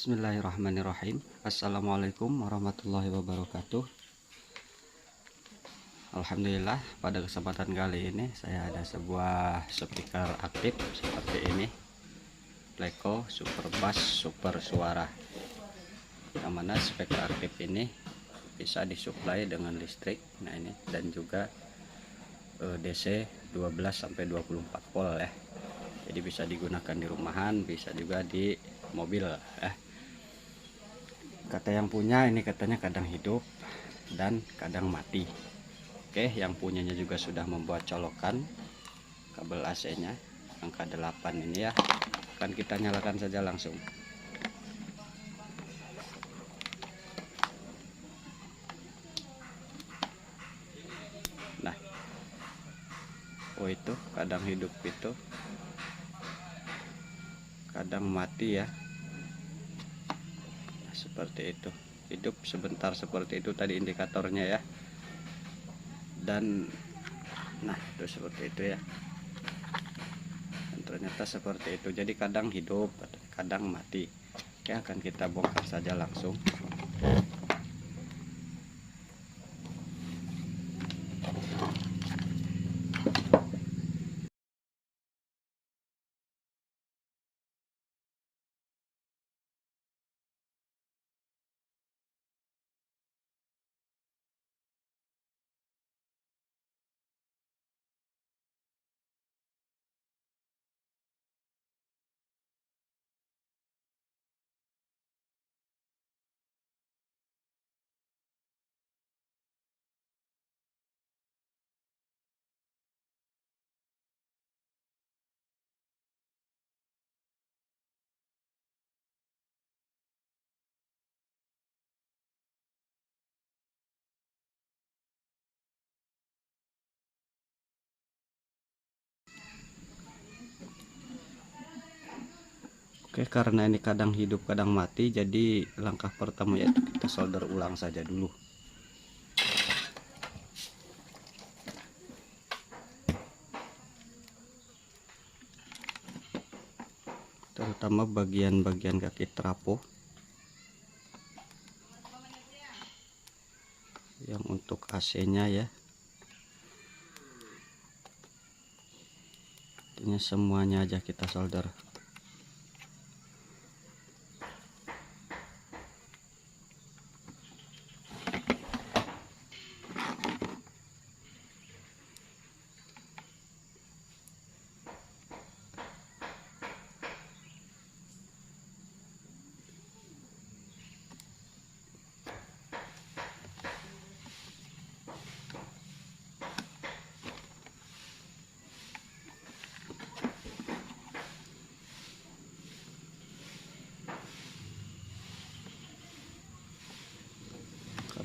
Bismillahirrahmanirrahim. Assalamualaikum warahmatullahi wabarakatuh. Alhamdulillah pada kesempatan kali ini saya ada sebuah speaker aktif seperti ini. Pleco Super Bass Super Suara. Yang mana speaker aktif ini bisa disuplai dengan listrik nah ini dan juga eh, DC 12 sampai 24 volt ya. Jadi bisa digunakan di rumahan bisa juga di mobil eh kata yang punya ini katanya kadang hidup dan kadang mati. Oke yang punyanya juga sudah membuat colokan kabel AC nya angka 8 ini ya. Akan kita nyalakan saja langsung. Nah. Oh itu kadang hidup itu. Kadang mati ya seperti itu. Hidup sebentar seperti itu tadi indikatornya ya. Dan nah itu seperti itu ya. Dan ternyata seperti itu. Jadi kadang hidup kadang mati. Oke akan kita bongkar saja langsung Oke karena ini kadang hidup kadang mati jadi langkah pertama yaitu kita solder ulang saja dulu. Terutama bagian-bagian kaki trapo. Yang untuk AC nya ya. Ini semuanya aja kita solder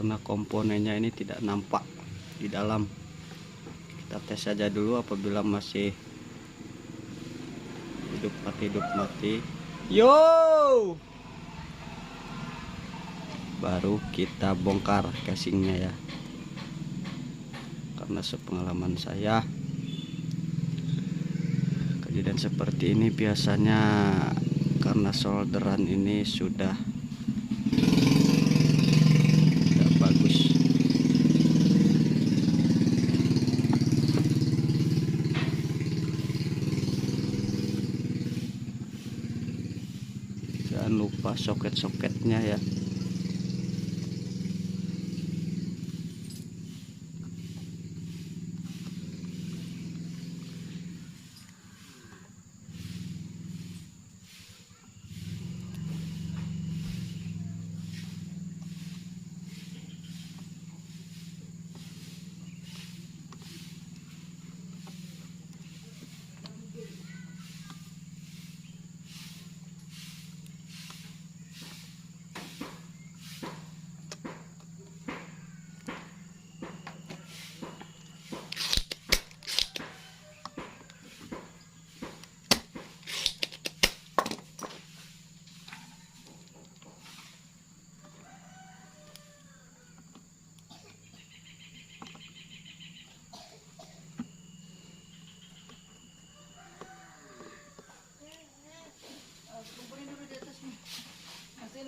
karena komponennya ini tidak nampak di dalam. Kita tes saja dulu apabila masih hidup mati hidup mati. Yo! Baru kita bongkar casingnya ya. Karena sepengalaman saya kejadian seperti ini biasanya karena solderan ini sudah tidak bagus jangan lupa soket-soketnya ya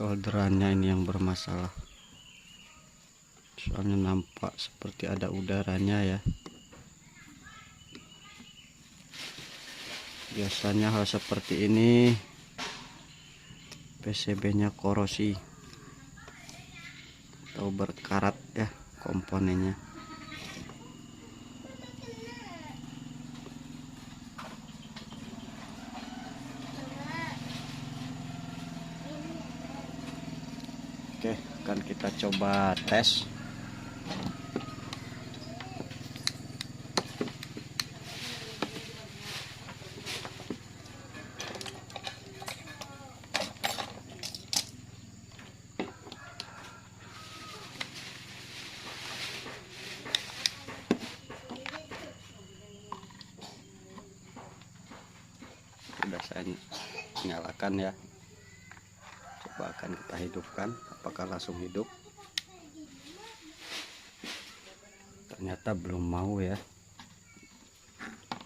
solderannya ini yang bermasalah. Soalnya nampak seperti ada udaranya ya. Biasanya hal seperti ini PCB nya korosi. Atau berkarat ya komponennya Oke, akan kita coba tes. Sudah saya nyalakan ya coba akan kita hidupkan apakah langsung hidup ternyata belum mau ya.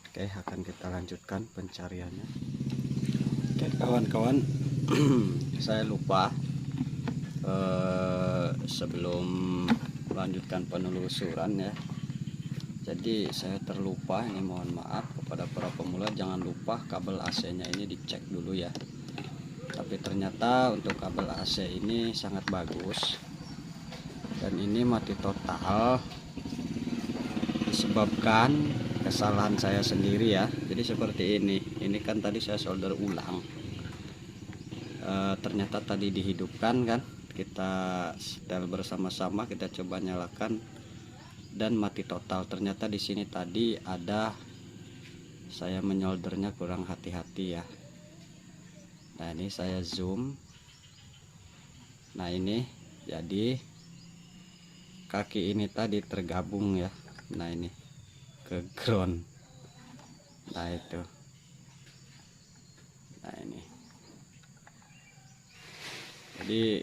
Oke akan kita lanjutkan pencariannya. Oke kawan-kawan saya lupa eh, sebelum melanjutkan penelusuran ya. Jadi saya terlupa ini mohon maaf kepada para pemula. Jangan lupa kabel AC nya ini dicek dulu ya. Tapi ternyata untuk kabel AC ini sangat bagus. Dan ini mati total disebabkan kesalahan saya sendiri ya. Jadi seperti ini ini kan tadi saya solder ulang. E, ternyata tadi dihidupkan kan kita setel bersama-sama kita coba nyalakan dan mati total. Ternyata di sini tadi ada saya menyoldernya kurang hati-hati ya. Nah ini saya zoom. Nah ini jadi kaki ini tadi tergabung ya nah ini. Ke ground. Nah itu. Nah ini. Jadi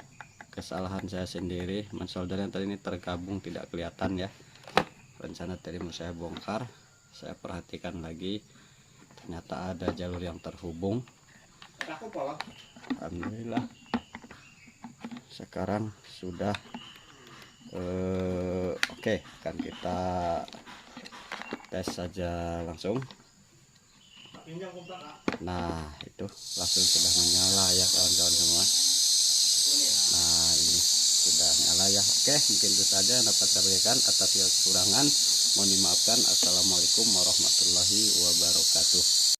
kesalahan saya sendiri mensoldernya tadi ini tergabung tidak kelihatan ya. Rencana tadi mau saya bongkar saya perhatikan lagi. Ternyata ada jalur yang terhubung. Alhamdulillah. Sekarang sudah eh, oke okay, kan kita tes saja langsung. Nah itu langsung sudah menyala ya kawan-kawan semua. Nah ini sudah nyala ya. Oke mungkin itu saja yang dapat saya berikan atas kekurangan. Mohon dimaafkan. Assalamualaikum warahmatullahi wabarakatuh